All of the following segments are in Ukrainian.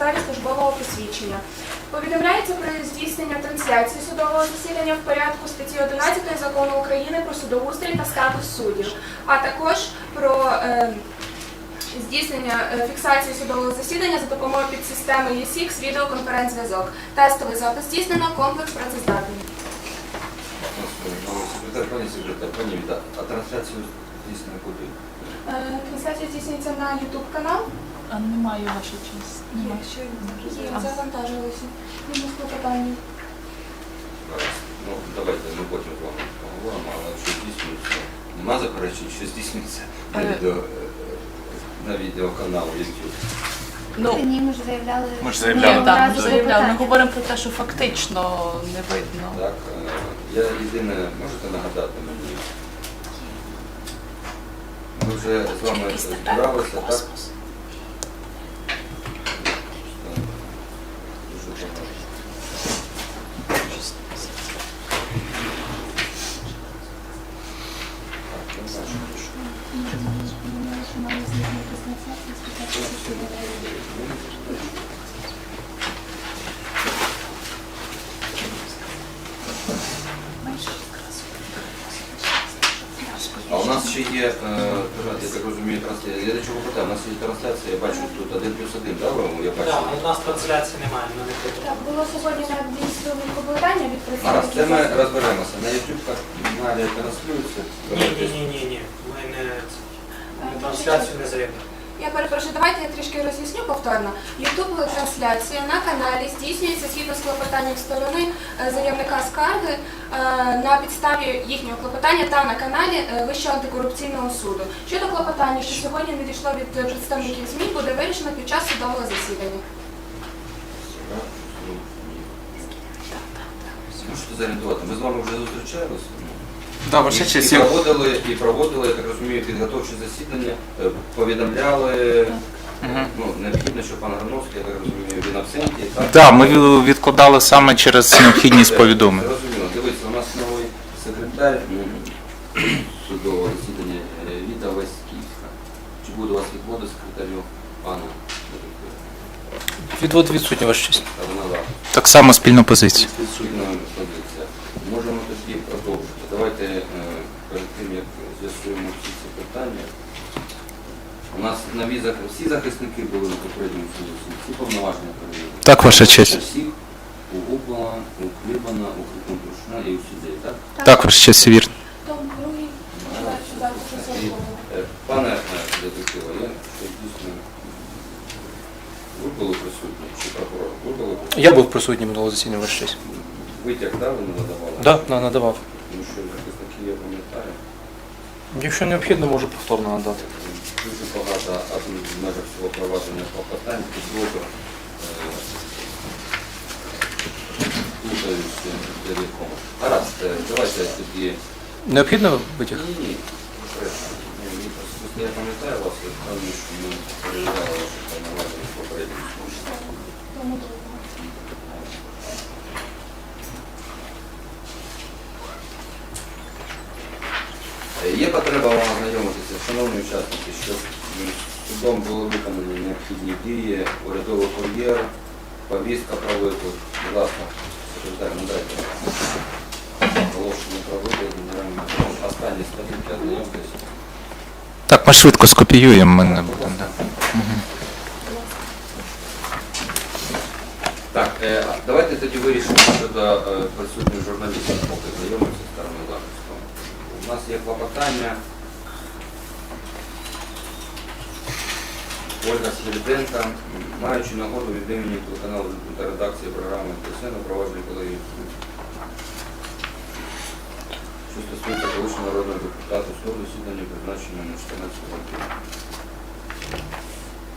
підставі службового посвідчення. Повідомляється про здійснення трансляції судового засідання в порядку статті 11 закону України про судоустрій та статус суддів, а також про е, здійснення е, фіксації судового засідання за допомогою підсистеми ЄСІКС відеоконференц-зв'язок. Тестовий запис здійснено, комплекс працездатний. Секретар, пані секретар, пані Віта, а трансляцію дійсно куди? Е, Трансляція здійснюється на YouTube канал. А немає ваша честь. Немає. Є, завантажилися. Мінус клопотання. Зараз. Ну, давайте ми потім з вами поговоримо, але що здійснюється. Нема заперечень, що здійснюється на Е. відео, е, на відеоканал YouTube. Ну, Ні, ми ж заявляли. Ми ж ні, заявляли. так, одразу ми заявляли. Ми запитання. говоримо про те, що фактично не видно. Так, е, я єдине, можете нагадати мені? Ми вже з вами збиралися, так? Ще є, е, я так розумію, трансляція. Я до чого питаю, у нас є трансляція, я бачу тут один плюс один, да, ви? я бачу. Так, у нас трансляції немає, ми не Так, було сьогодні на адміністративне клопотання від Зараз це ми представників. розберемося. На YouTube каналі транслюється. Ні, ні, ні, ні, ні. Ми не ми трансляцію не заявляємо. Я перепрошую, давайте я трішки роз'ясню повторно. Ютуб трансляція на каналі здійснюється згідно з клопотанням сторони е, заявника скарги е, на підставі їхнього клопотання та на каналі е, Вищого антикорупційного суду. Щодо клопотання, що сьогодні надійшло від е, представників ЗМІ, буде вирішено під час судового засідання. Можете зорієнтувати. Ми з вами вже зустрічалися. Да, ваша І- честь, і я- проводили, і проводили, я так розумію, підготовчі засідання, е, повідомляли. Мгм. Ну, необхідно, що пан Грановський, я так розумію, він абсенті. Так, Да, ми ві- відкладали саме через необхідність повідомлень. Зрозуміло. Дивіться, у нас новий секретар м, судового засідання е, Віта Васьківська. Чи буде у вас відводи секретарю пана? Відвод відсутній, ваша честь. Так само спільну позицію. Відсутня позиція. Можемо тоді продовжити. Давайте е, перед тим, як з'ясуємо всі ці питання. У нас на візах всі захисники були на попередньому суді, всі повноваження перевірили. Так, ваша честь. Всіх у Губала, у Клібана, у Контрушна і у судей, так? Так, ваша честь, все вірно. Том другий, четвертий, запис, І, е, Пане детективе, я дійсно ви були присутні, чи прокурор? Ви були присутні? Я був присутній минулого засідання, ваша честь. Витяг, да, ви не надавали? Да, надавав. Тому що захисники я пам'ятаю. Якщо необхідно, можу повторно надати. Дуже багато а в межах цього провадження клопотань, підводу, плутаюся ріком. Гаразд, е, давайте тоді. Необхідно витяг? Ні, ні, я пам'ятаю вас, я певний, що ми перевіряли ваші повноваження в попередньому другого. Е, Є потреба вам шановні учасники, що судом були виконані необхідні дії, урядовий кур'єр, повістка про виклик. Будь ласка, секретар, надайте. Оголошення про виклик. Останні сторінки, ознайомтесь. Так, ми швидко скопіюємо, ми не будемо. Да. Так, е, а давайте тоді вирішимо щодо е, присутніх журналістів, поки знайомимося з стороною захисту. У нас є клопотання. Ольга Свириденка, маючи нагоду від імені телеканалу та редакції програми ТСН, провадження колеги, що стосується колишнього народного депутата з засідання призначення на 14 років.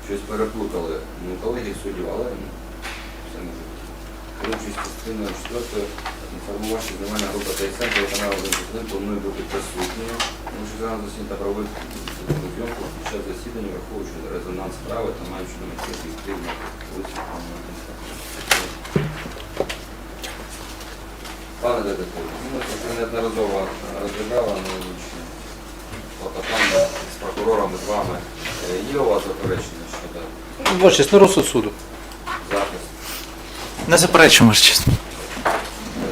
Щось переплутали ну, колеги суддів, але ну, все може бути. Керуючись частиною 4 інформувати, що земельна група ТСН телеканалу «1+1» планує бути присутньою. Тому що зараз засідання та проводити зйомку під час засідання, враховуючи резонанс справи та маючи на меті об'єктивно висвітлення. Пане детектив, ну, ми це неодноразово розглядали аналогічні клопотання з прокурорами, з вами. Е, Є у вас заперечення щодо Ваша честь, на розсуд суду. захист. Не заперечуємо, ваше честь.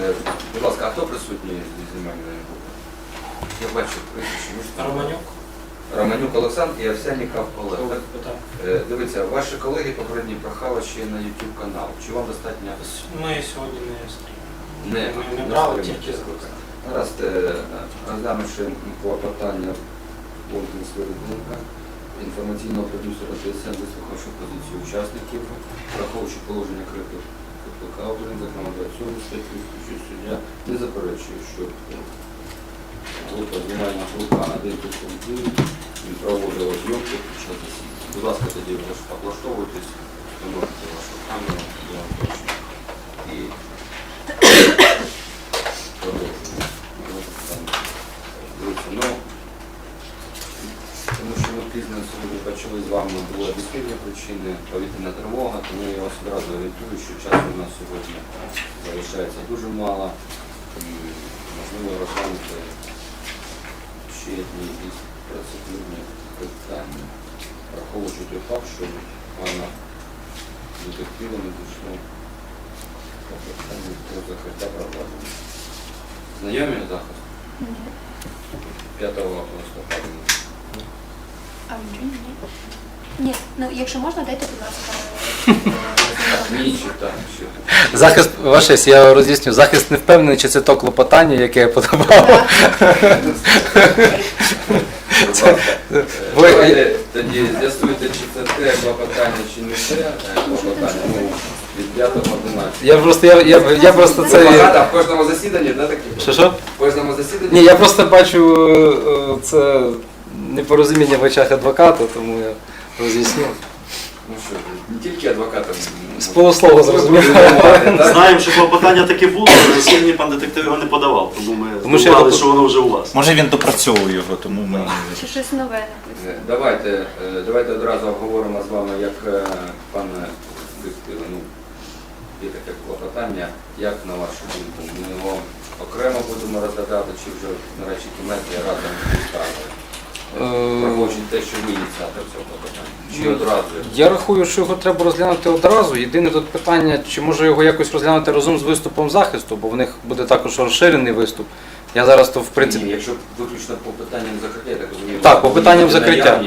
Е, Будь ласка, а хто присутній зі знімальної групи? Я бачу прізвище. ви ж там- Романюк? Романюк Олександр і Овсяніков Олег. Е, Дивіться, ваші колеги попередні прохали ще на YouTube канал. Чи вам достатньо Ми сьогодні не не, Ми не брали стримати тільки звук. Гаразд, е, розглянувши клопотання пункту Свириденка, інформаційного продюсера ТСН, вислухавши позицію учасників, враховуючи положення криту КПК зокрема 27 статтю, суддя не заперечує, що група, знімальна група 1 він проводила зйомки під час. Будь ласка, тоді облаштовуйтесь, ви можете вашу камеру, я вам прошу. І продовжуємо. Ну, тому що ми пізно сьогодні почали з вами були об'єктивні причини, повітряна тривога, тому я вас одразу орієнтую, що часу у нас сьогодні залишається дуже мало. І, можливо, розглянути ще одні якісь процедурні питання, враховуючи той факт, що пана детектива не дійшло питання про закриття провадження. Знайомі захист? 5 листопада. А ні, ні. Ні, ну якщо можна, дайте, будь ласка. Захист, честь, я роз'ясню, захист не впевнений, чи це то клопотання, яке я подавав. Ви- Давайте тоді з'ясуйте, чи це те клопотання, чи не те е, клопотання. Ну, від 5 11. Я просто, я, я, я просто Це багато в кожному засіданні, да, таке? Що, що? В кожному засіданні? Ні, я просто бачу е, це непорозуміння в очах адвоката, тому я роз'ясню. Ну що, не тільки адвокатам. З полуслова зрозумів. Знаємо, що клопотання таке було, але засіданні пан детектив його не подавав, тому ми Тому що я здобували, допу- що воно вже у вас. Може він допрацьовує його, тому ми. Чи щось нове? Е, Давайте, е, давайте одразу обговоримо з вами, як е, пане ну, є таке клопотання, як на вашу думку, ми його окремо будемо розглядати, чи вже на речі кімнаті разом з Е, те, що ви ініціатор цього клопотання. Чи одразу? Я рахую, що його треба розглянути одразу. Єдине тут питання, чи може його якось розглянути разом з виступом захисту, бо в них буде також розширений виступ. Я зараз то в принципі. Ні, якщо виключно по питанням закриття, я так розумію. Так, по питанням закриття.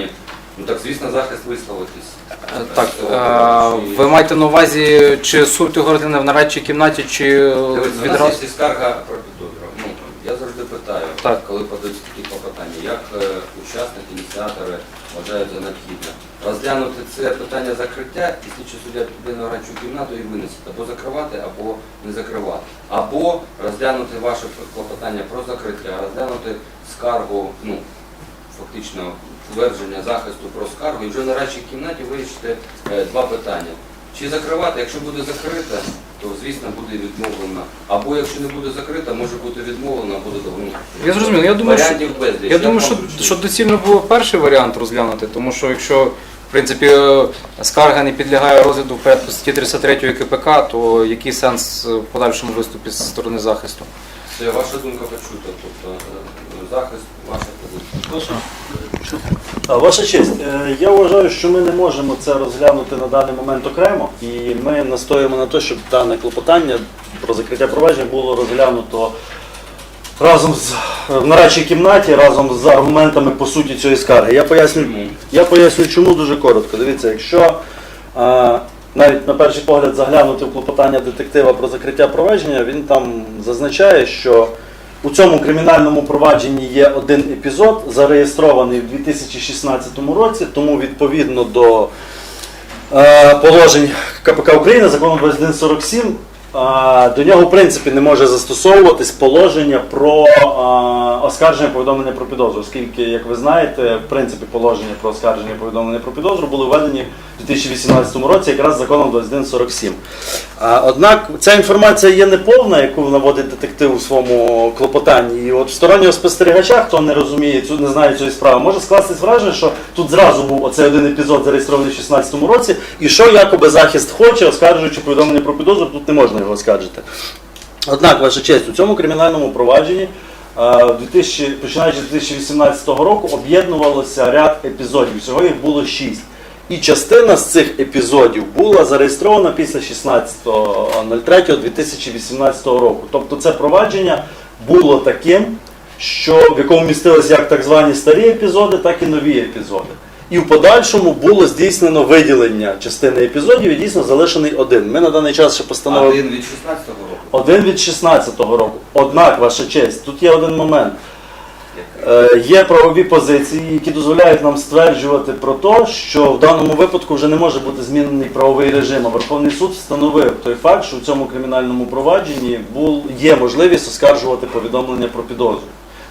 Ну так, звісно, захист висловитись. Е, Так, цього е, ви маєте на увазі, чи суд його розгляне в нарадчій кімнаті, чи е, Дивіться, у нас відразу. є скарга про підозру. Ну, я завжди питаю, Так. коли подаються такі клопотання, як е, учасники, ініціатори вважають за необхідне. Розглянути це питання закриття і слідчий суддя піде на ранчу кімнату і винесить або закривати, або не закривати. Або розглянути ваше клопотання про закриття, розглянути скаргу, ну, фактично твердження захисту про скаргу і вже на радчій кімнаті вирішити е, два питання. Чи закривати, якщо буде закрита, то звісно буде відмовлено. Або якщо не буде закрита, може бути відмовлено, або додому. Я зрозумів. Я думаю, що, Варіантів безліч. я думаю, вам що, що доцільно було перший варіант розглянути, тому що якщо в принципі е, скарга не підлягає розгляду в порядку статті 33 КПК, то який сенс е, в подальшому виступі з сторони захисту? Це ваша думка почута, тобто е, захист, ваша позиція. А, Ваша честь, е, я вважаю, що ми не можемо це розглянути на даний момент окремо, і ми настоюємо на те, щоб дане клопотання про закриття провадження було розглянуто разом з в нарадчій кімнаті, разом з аргументами по суті цієї скарги. Я поясню, я поясню, чому дуже коротко. Дивіться, якщо е, навіть на перший погляд заглянути в клопотання детектива про закриття провадження, він там зазначає, що у цьому кримінальному провадженні є один епізод, зареєстрований в 2016 році, тому відповідно до е, положень КПК України, закону 2147, е, до нього в принципі не може застосовуватись положення про оскарження повідомлення про підозру, оскільки, як ви знаєте, в принципі положення про оскарження повідомлення про підозру були введені в 2018 році якраз законом 2147. А, Однак ця інформація є неповна, яку наводить детектив у своєму клопотанні. І от стороннього спостерігача, хто не розуміє цю, не знає цієї справи, може скластись враження, що тут зразу був оцей один епізод зареєстрований в 2016 році, і що якоби захист хоче, оскаржуючи повідомлення про підозру, тут не можна його оскаржити. Однак, ваша честь, у цьому кримінальному провадженні, е, в 2000, починаючи з 2018 року, об'єднувалося ряд епізодів. Всього їх було шість. І частина з цих епізодів була зареєстрована після 16.03.2018 року. Тобто це провадження було таким, що в якому містилися як так звані старі епізоди, так і нові епізоди. І в подальшому було здійснено виділення частини епізодів і дійсно залишений один. Ми на даний час ще постановили Один від 16-го року. один від 16-го року. Однак, ваша честь, тут є один момент. Е, Є правові позиції, які дозволяють нам стверджувати про те, що в даному випадку вже не може бути змінений правовий режим. А Верховний суд встановив той факт, що в цьому кримінальному провадженні бул, є можливість оскаржувати повідомлення про підозру.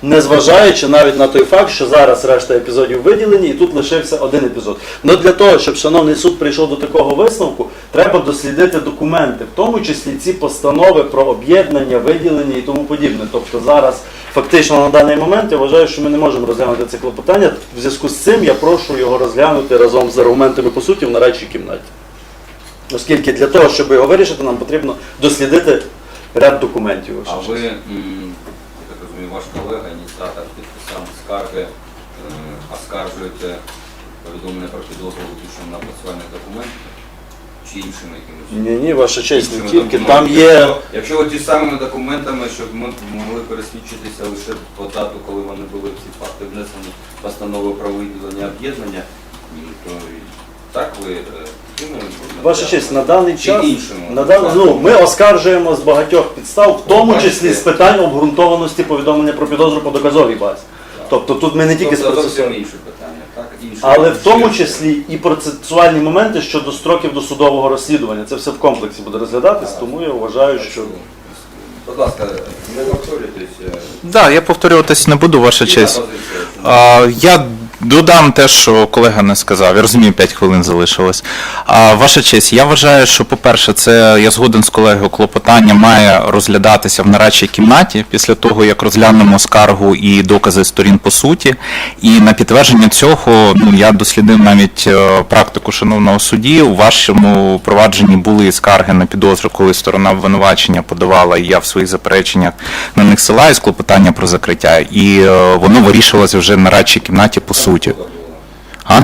Незважаючи навіть на той факт, що зараз решта епізодів виділені, і тут лишився один епізод. Ну для того, щоб шановний суд прийшов до такого висновку, треба дослідити документи, в тому числі ці постанови про об'єднання, виділення і тому подібне. Тобто зараз фактично на даний момент я вважаю, що ми не можемо розглянути це клопотання. В зв'язку з цим я прошу його розглянути разом з аргументами по суті в нарадчій кімнаті. Оскільки для того, щоб його вирішити, нам потрібно дослідити ряд документів. А ви, розумію, ваш колега, ініціатор підписав скарги, е, оскаржуєте повідомлення про підозру виключно на процесуальних документах чи іншими якимось? Ні, ні, ваша честь, не тільки там є. Якщо, от ті самими документами, щоб ми могли пересвідчитися лише по дату, коли вони були всі факти внесені постанови про виділення об'єднання, то і так ви е? Ваша честь, на даний час на дан... ну, ми оскаржуємо з багатьох підстав, в тому числі з питань обґрунтованості повідомлення про підозру по доказовій базі. Тобто тут ми не тільки з Тобто зовсім процесуальним. інше питання, так? Інше. Але в тому числі і процесуальні моменти щодо строків досудового розслідування. Це все в комплексі буде розглядатись, тому я вважаю, що Будь ласка, не повторюйтесь. е, Да, я повторюватись не буду, ваша честь. А, я додам те, що колега не сказав. Я розумію, 5 хвилин залишилось. А, ваша честь, я вважаю, що, по-перше, це я згоден з колегою клопотання має розглядатися в нарадчій кімнаті після того, як розглянемо скаргу і докази сторін по суті. І на підтвердження цього ну, я дослідив навіть е, практику шановного судді. У вашому провадженні були скарги на підозру, коли сторона обвинувачення подавала, і я в своїх запереченнях на них силаюсь, клопотання про закриття. І е, воно вирішилося вже на радчій кімнаті по суті. Була. А?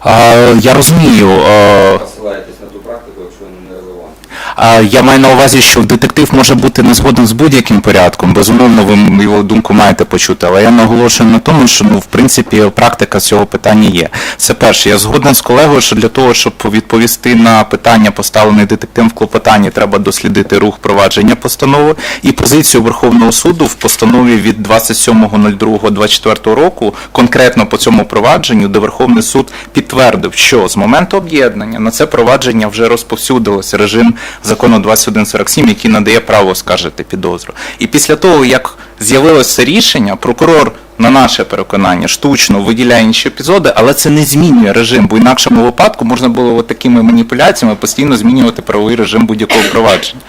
А, я розумію. е, Посилаєтесь на ту практику, якщо вона не релевантна. А я маю на увазі, що детектив може бути не згоден з будь-яким порядком. Безумовно, ви його думку маєте почути. Але я наголошую на тому, що ну в принципі практика цього питання є. Це перше. Я згоден з колегою, що для того, щоб відповісти на питання, поставлене детективом в клопотанні, треба дослідити рух провадження постанови і позицію Верховного суду в постанові від 27.02.24 року, конкретно по цьому провадженню, де Верховний суд підтвердив, що з моменту об'єднання на це провадження вже розповсюдилося режим закону 2147, який надає право скаржити підозру. І після того, як з'явилося рішення, прокурор. На наше переконання штучно виділяє інші епізоди, але це не змінює режим, бо інакшому випадку можна було такими маніпуляціями постійно змінювати правовий режим будь-якого провадження.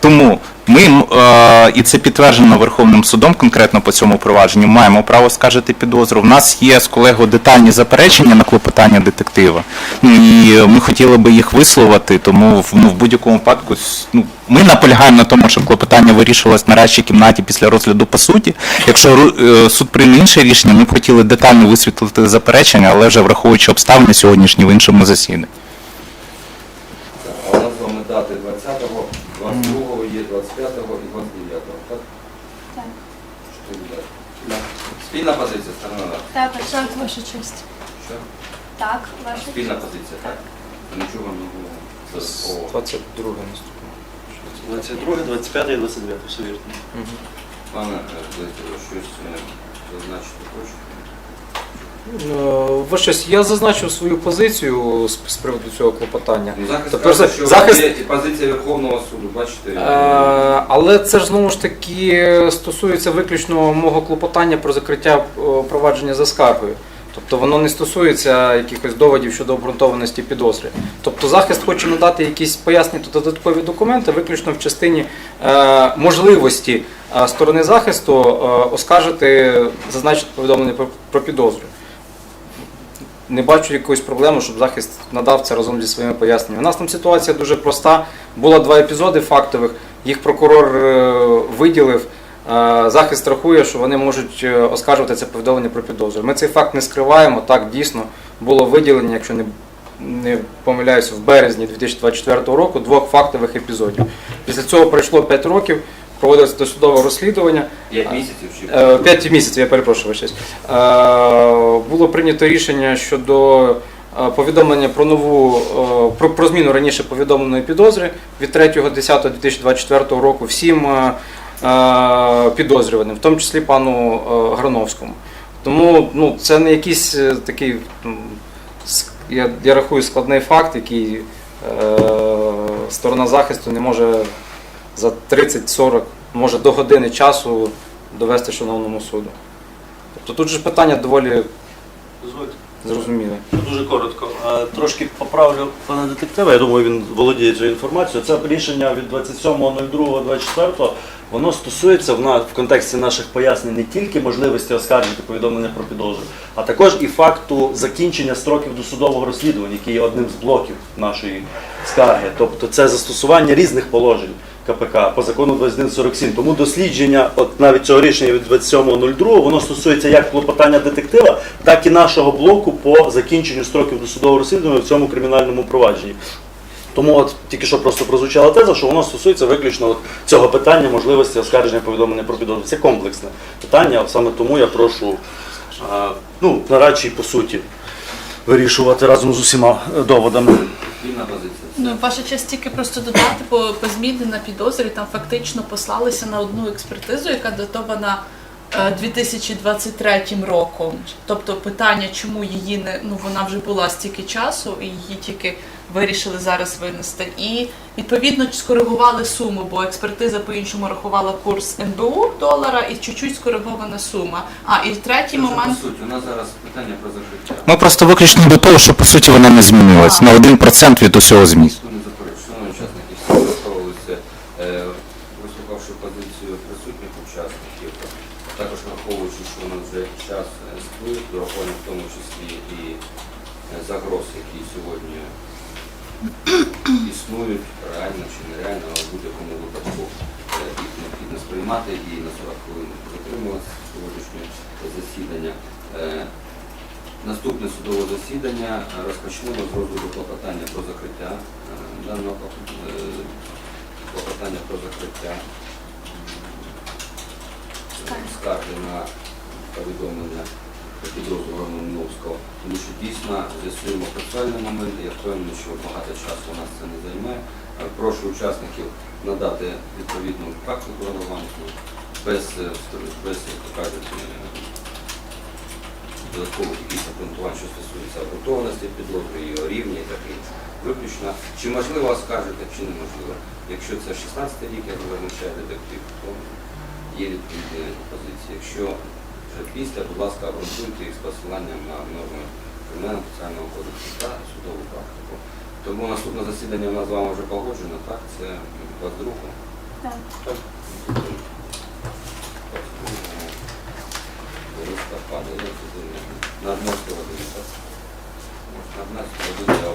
Тому ми, е, і це підтверджено Верховним судом конкретно по цьому провадженню, маємо право скаржити підозру. В нас є з колегою детальні заперечення на клопотання детектива. Ну, І ми хотіли би їх висловити, тому ну, в будь-якому випадку ну, ми наполягаємо на тому, щоб клопотання вирішувалось на радчій кімнаті після розгляду по суті. Якщо е, суд прийме інше рішення, ми б хотіли детально висвітлити заперечення, але вже враховуючи обставини сьогоднішні в іншому засіданні. У дати 20-го, 22-го, є 25-го і 29-го, так? Так. Чотири дати. Спільна позиція, сторона. Так, Так, ваша честь. Що? так, ваша Спільна позиція, так? Нічого не було. 22 наступного. 22, 25 і 29, все вірно. Пане е, щось зазначити хочете? Е, Ваша я зазначив свою позицію з, з приводу цього клопотання. Ну, захист Тобто каже, що захист- є позиція Верховного суду, бачите? Е, Але це ж знову ж таки стосується виключно мого клопотання про закриття е, провадження за скаргою. Тобто воно не стосується якихось доводів щодо обґрунтованості підозри. Тобто захист хоче надати якісь пояснення та додаткові документи виключно в частині е, можливості е, сторони захисту е, оскаржити зазначене повідомлення про, про підозру. Не бачу якоїсь проблеми, щоб захист надав це разом зі своїми поясненнями. У нас там ситуація дуже проста. Було два епізоди фактових, їх прокурор е, виділив. Е, Захист рахує, що вони можуть е, оскаржувати це повідомлення про підозру. Ми цей факт не скриваємо. Так, дійсно, було виділення, якщо не, не помиляюся, в березні 2024 року двох фактових епізодів. Після цього пройшло 5 років, проводилось досудове розслідування. 5 місяців чи Е, П'ять місяців, я перепрошую щось. Було прийнято рішення щодо е, повідомлення про нову е, про, про зміну раніше повідомленої підозри від 3.10.2024 року всім е, е, підозрюваним, в тому числі пану е, Грановському. Тому ну, це не якийсь е, такий, я, я рахую, складний факт, який е, сторона захисту не може за 30-40, може до години часу довести шановному суду. Тобто тут же питання доволі Дозвольте. зрозуміле. Дуже коротко. Е, Трошки поправлю пана детектива, я думаю, він володіє цією інформацією. Це рішення від 27.02.24, воно стосується в, на- в контексті наших пояснень не тільки можливості оскаржити повідомлення про підозру, а також і факту закінчення строків досудового розслідування, який є одним з блоків нашої скарги. Тобто це застосування різних положень. КПК по закону 2147. Тому дослідження, от навіть цього рішення від 27.02, воно стосується як клопотання детектива, так і нашого блоку по закінченню строків досудового розслідування в цьому кримінальному провадженні. Тому от тільки що просто прозвучала теза, що воно стосується виключно от цього питання можливості оскарження повідомлення про підозру. Це комплексне питання, саме тому я прошу а, ну, нарадчий по суті вирішувати разом з усіма е, доводами. Вільна позиція. Ну, ваша честь тільки просто додати, по, по зміни на підозрі там фактично послалися на одну експертизу, яка датована 2023 роком. Тобто питання, чому її не ну вона вже була стільки часу, і її тільки вирішили зараз винести. І відповідно скоригували суму, бо експертиза по-іншому рахувала курс НБУ долара і чуть-чуть скоригована сума. А і третій Це момент. по суті, у нас зараз питання про закриття. Ми просто виключно до того, що по суті вона не змінилась на 1% від усього змісту. Ніхто не заперечує. Шановні учасники, всі висловилися, е, вислухавши позицію присутніх учасників, також нас вже час е, сплив, в тому числі і е, загроз, які сьогодні існують, реально чи нереально, але в будь-якому випадку е, їх необхідно сприймати і на 40 хвилин затримуватися сьогоднішнє засідання. Е, Наступне судове засідання розпочнемо з розгляду клопотання про закриття даного клопотання про закриття скарги на повідомлення про підрозділ Романовського. Тому що дійсно з'ясуємо процесуальні моменти. Я впевнений, що багато часу у нас це не займе. Е, Прошу учасників надати відповідну практику релевантну без, е, без кажуть, е, додаткових якихось обґрунтувань, що стосується обґрунтованості підозри, її рівня і таке. Виключно, чи можливо оскаржити, чи неможливо. Якщо це 16 рік, як визначає детектив, то є відповідні позиції. Якщо після, будь ласка, обґрунтуйте їх з посиланням на норми кримінального процесуального кодексу та судову практику. Тому наступне засідання у нас з вами вже погоджено, так? Це 22 Так. так? Листопада, я. На 11 годину, так? На 11 годину я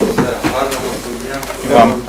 Все, гарного дня. Вам